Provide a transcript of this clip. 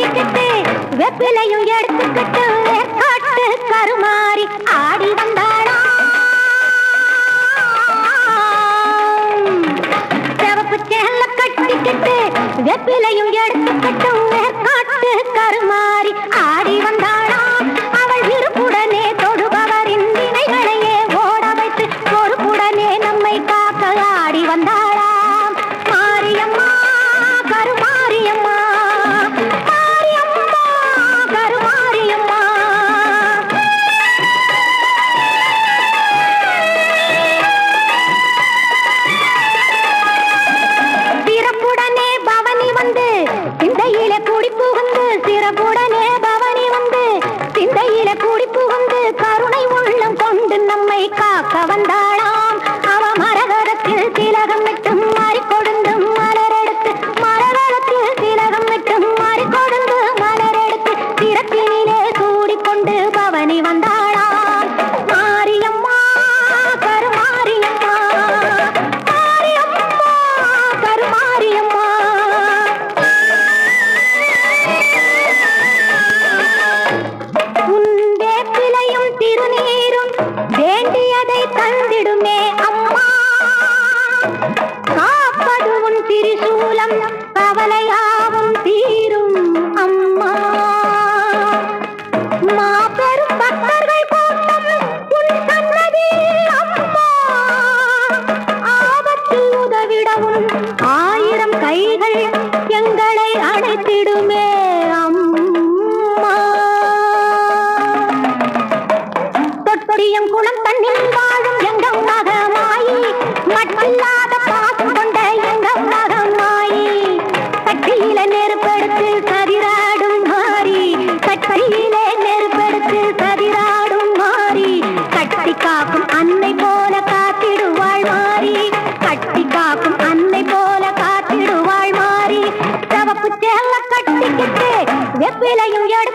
கட்டிக்கிட்டு வெப்பிலையும் எடுத்துக்கிட்டு. காட்டு கருமாறி ஆடி வந்தாளா? சிவப்பு சேல கட்டிக்கிட்டு வெப்பிலையும் எடுத்துக்கிட்டு. காட்டு கருமாறி ஆடி வந்தாள் ಬುಡನ ಪಿಡು ಮೇ நிலையும் எட